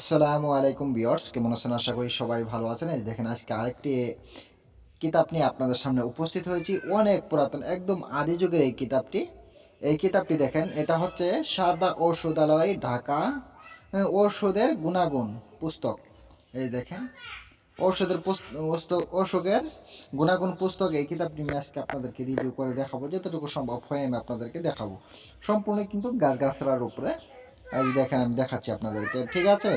আসসালামু আলাইকুম বিয়ার্স কেমন আছেন? আশা করি সবাই ভালো আছেন। এই দেখেন, আজকে আরেকটি কিতাব নিয়ে আপনাদের সামনে উপস্থিত হয়েছি। অনেক পুরাতন, একদম আদি যুগের এই কিতাবটি। এই কিতাবটি দেখেন, এটা হচ্ছে সারদা ঔষধালয়, ঢাকা ঔষধের গুণাগুণ পুস্তক। এই দেখেন, ঔষধের পুস- পুস্তক অশোকের গুণাগুণ পুস্তক। এই কিতাবটি আমি আজকে আপনাদেরকে রিভিউ করে দেখাবো। যতটুকু সম্ভব হয় আমি আপনাদেরকে দেখাবো। সম্পূর্ণ কিন্তু গাছ গাছড়ার উপরে এই দেখেন, আমি দেখাচ্ছি আপনাদেরকে, ঠিক আছে?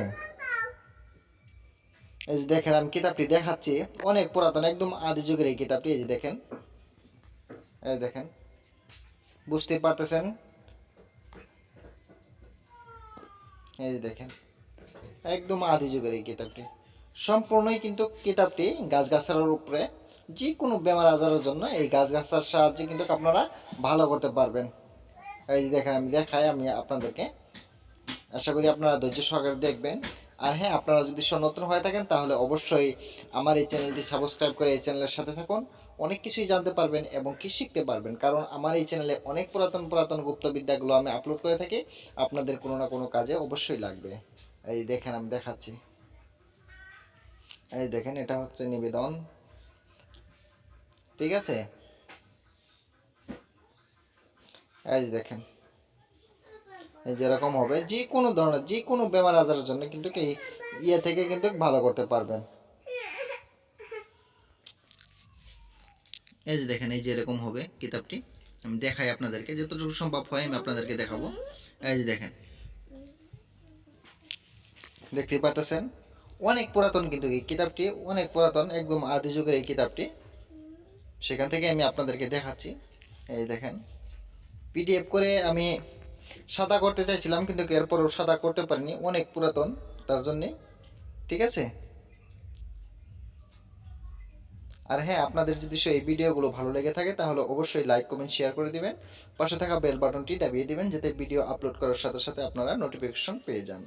এই যে দেখেন, আমি কিতাবটি দেখাচ্ছি, অনেক পুরাতন, একদম আদি যুগের এই কিতাবটি, এই যে দেখেন। এই দেখেন বুঝতে পারতেছেন? এই যে দেখেন, একদম আদি যুগের এই কিতাবটি। সম্পূর্ণই কিন্তু কিতাবটি গাছগাছালার উপরে যে কোনো বেমার আজারের জন্য এই গাছগাছার সাহায্যে কিন্তু আপনারা ভালো করতে পারবেন। এই যে দেখেন, আমি দেখাই, আমি আপনাদেরকে আশা করি আপনারা ধৈর্য সহকারে দেখবেন। আর হ্যাঁ আপনারা যদি নতুন হয়ে থাকেন, তাহলে অবশ্যই আমার এই চ্যানেলটি সাবস্ক্রাইব করে এই চ্যানেলের সাথে থাকুন। অনেক কিছুই জানতে পারবেন এবং কি শিখতে পারবেন, কারণ আমার এই চ্যানেলে অনেক পুরাতন পুরাতন গুপ্তবিদ্যাগুলো আমি আপলোড করে থাকি। আপনাদের কোনো না কোনো কাজে অবশ্যই লাগবে। এই দেখেন, আমি দেখাচ্ছি। এই দেখেন, এটা হচ্ছে নিবেদন। ঠিক আছে? এই দেখেন। যেরকম হবে যে কোনো ধরনের যে কোনো বেমার আজারের জন্য কিন্তু কি ইয়ে থেকে কিন্তু ভালো করতে পারবেন। এই যে দেখেন, এই যে এরকম হবে কিতাবটি। আমি দেখাই আপনাদেরকে, যতটুকু সম্ভব হয় আমি আপনাদেরকে দেখাবো। এই যে দেখেন। দেখতে পাচ্ছেন অনেক পুরাতন কিন্তু এই কিতাবটি, অনেক পুরাতন, একদম আদি যুগের এই কিতাবটি। সেখান থেকে আমি আপনাদেরকে দেখাচ্ছি। এই দেখেন, পিডিএফ করে আমি সাদা করতে চাইছিলাম, কিন্তু এরপরও সাদা করতে পারিনি। অনেক পুরাতন, তার জন্যে। ঠিক আছে? আর হ্যাঁ আপনাদের যদি সেই ভিডিওগুলো ভালো লেগে থাকে, তাহলে অবশ্যই লাইক, কমেন্ট, শেয়ার করে দিবেন। পাশে থাকা বেল বাটনটি দাবিয়ে দিবেন, যাতে ভিডিও আপলোড করার সাথে সাথে আপনারা নোটিফিকেশন পেয়ে যান।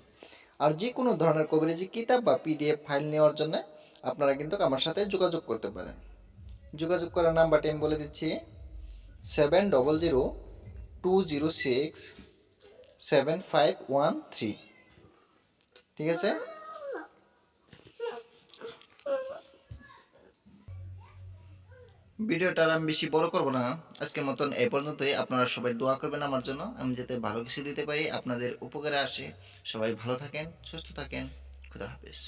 আর যে কোনো ধরনের কভারেজি কিতাব বা পিডিএফ ফাইল নেওয়ার জন্য আপনারা কিন্তু আমার সাথে যোগাযোগ করতে পারেন। যোগাযোগ করার নাম্বারটি আমি বলে দিচ্ছি seven double zero two zero six seven five one three ঠিক আছে? ভিডিওটা আমি বেশি বড় করব না। আজকের মতন এই পর্যন্তই। আপনারা সবাই দোয়া করবেন আমার জন্য। আমি যাতে ভালো কিছু দিতে পারি, আপনাদের উপকারে আসে। সবাই ভালো থাকেন, সুস্থ থাকেন। খুদা হাফেজ।